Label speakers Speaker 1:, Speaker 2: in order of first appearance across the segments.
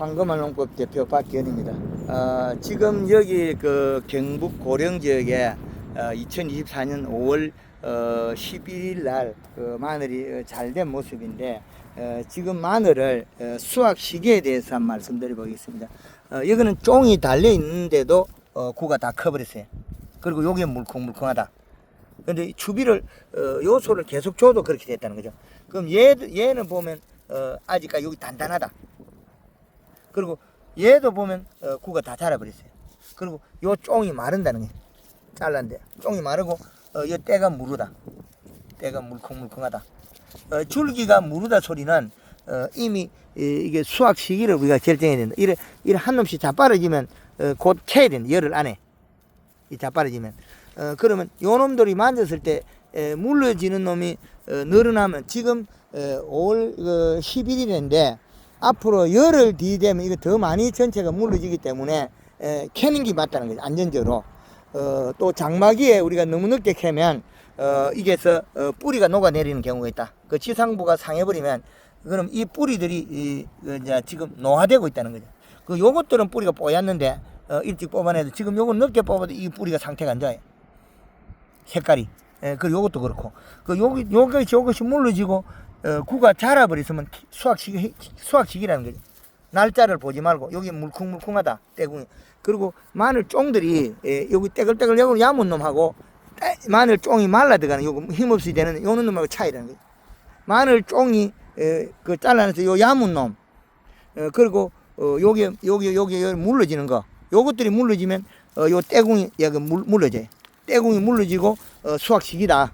Speaker 1: 황금알 농법 대표 박기현입니다. 어, 지금 여기 그 경북 고령 지역에 어, 2024년 5월 어, 11일 날 그 마늘이 잘 된 모습인데 어, 지금 마늘을 어, 수확 시기에 대해서 한 말씀드려 보겠습니다. 어, 여기는 쫑이 달려 있는데도 어, 구가 다 커버렸어요. 그리고 여기 물컹물컹하다. 근데 이 추비를 어, 요소를 계속 줘도 그렇게 됐다는 거죠. 그럼 얘 얘는 보면 어, 아직까지 여기 단단하다. 그리고 얘도 보면 어, 구가 다 자라버렸어요. 그리고 요 쫑이 마른다는 거예요. 잘란데 쫑이 마르고 어, 요 때가 무르다. 때가 물컹물컹하다. 어, 줄기가 무르다 소리는 어, 이미 이, 이게 수확 시기를 우리가 결정해야 된다. 이래 이래 한 놈씩 자빠르지면 어, 곧 캐야 된다. 열흘 안에 이 자빠르지면 어, 그러면 요 놈들이 만졌을 때 에, 물러지는 놈이 어, 늘어나면 지금 에, 5월 그 11일인데 앞으로 열흘 뒤 되면 이거 더 많이 전체가 물러지기 때문에 에, 캐는 게 맞다는 거죠 안전적으로 어, 또 장마기에 우리가 너무 늦게 캐면 어, 이게서 어, 뿌리가 녹아내리는 경우가 있다 그 지상부가 상해버리면 그럼 이 뿌리들이 이, 그 이제 지금 노화되고 있다는 거죠 그 요것들은 뿌리가 뽀얗는데 어, 일찍 뽑아내도 지금 요거 늦게 뽑아도 이 뿌리가 상태가 안 좋아요 색깔이. 예, 그 요것도 그렇고. 그 요기 요것이 요것이 물러지고 어, 구가 자라버렸으면 수확 시기 수확 시기라는 거죠. 날짜를 보지 말고 여기 물컹물컹하다 떼궁이. 그리고 마늘 쫑들이 예, 여기 떼글떼글 여기 야문 놈하고 떼- 마늘 쫑이 말라 들어가는 요거 힘없이 되는 요는 놈하고 차이라는 거죠. 마늘 쫑이 에, 그 잘라내서 요 야문 놈 어, 그리고 어, 요게 요게 요게 요 물러지는 거 요것들이 물러지면 어, 요 떼궁이 여기 물, 물러져요. 떼궁이 물러지고 어, 수확 시기다.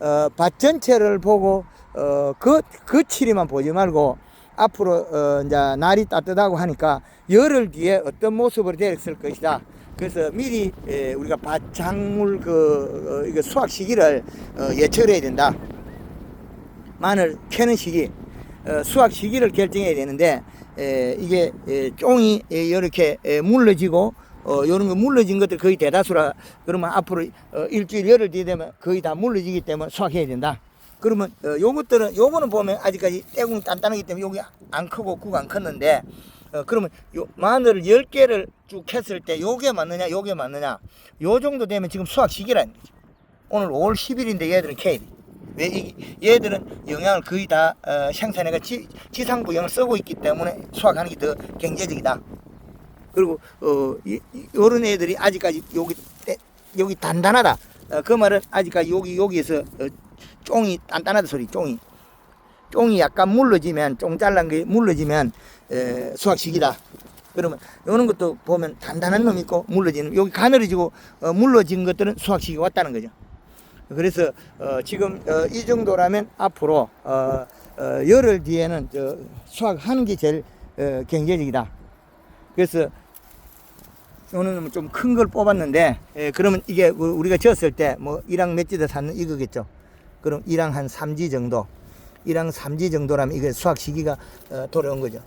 Speaker 1: 어, 밭 전체를 보고 어, 그, 그 치리만 보지 말고 앞으로 어, 이제 날이 따뜻하고 하니까 열흘 뒤에 어떤 모습으로 되었을 것이다. 그래서 미리 에, 우리가 밭 작물 그 어, 이거 수확 시기를 어, 예측을 해야 된다. 마늘 캐는 시기, 어, 수확 시기를 결정해야 되는데 에, 이게 에, 쫑이 에, 이렇게 에, 물러지고 어, 요런 거 물러진 것들 거의 대다수라 그러면 앞으로 어, 일주일 열흘 뒤에 되면 거의 다 물러지기 때문에 수확해야 된다. 그러면 어, 요것들은 요거는 보면 아직까지 떼궁 단단하기 때문에 여기 안 크고 국안 컸는데 어, 그러면 요 마늘을 10개를 쭉 했을 때 요게 맞느냐 요게 맞느냐 요 정도 되면 지금 수확 시기라는 거죠. 오늘 5월 10일인데 얘들은 돼. 왜 이, 얘들은 영양을 거의 다 어, 생산해가 지, 지상부 영을 쓰고 있기 때문에 수확하는 게 더 경제적이다. 그리고 어 이, 이- 요런 애들이 아직까지 여기 떼- 여기 단단하다. 어, 그 말은 아직까지 여기 여기에서 어, 쫑이 단단하다 소리. 쫑이 쫑이 약간 물러지면 쫑 잘란 게 물러지면 에, 수확 시기다. 그러면 요런 것도 보면 단단한 놈 있고 물러지는 여기 가늘어지고 어, 물러진 것들은 수확 시기가 왔다는 거죠. 그래서 어, 지금 어, 이 정도라면 앞으로 어, 어, 열흘 뒤에는 저, 수확하는 게 제일 어, 경제적이다. 그래서 오늘은 좀큰 걸 뽑았는데 예, 그러면 이게 우- 우리가 지었을 때 뭐 1항 몇 지대 샀는 이거겠죠. 그럼 1항 한 3지 정도 1항 3지 정도라면 이게 수확 시기가 어, 돌아온 거죠.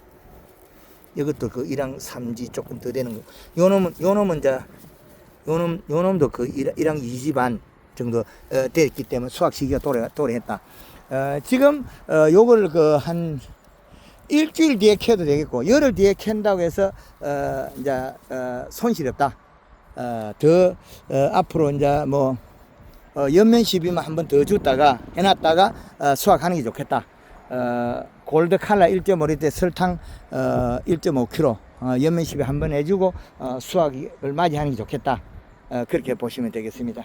Speaker 1: 이것도 그 1항 3지 조금 더 되는 거. 요 놈은 요 놈은 이제 요놈 요놈도 그 1, 1항 2지 반 정도 어, 됐기 때문에 수확 시기가 도래 도래했다. 어, 지금 어, 요걸 그한 일주일 뒤에 캐도 되겠고 열흘 뒤에 캔다고 해서 어, 이제 어, 손실이 없다. 어, 더 어, 앞으로 이제 뭐 어, 연면 시비만 한 번 더 줬다가 해놨다가 어, 수확하는 게 좋겠다. 어, 골드 칼라 1.5리터 때 설탕 어, 1.5kg 어, 연면 시비 한 번 해주고 어, 수확을 맞이하는 게 좋겠다. 어, 그렇게 보시면 되겠습니다.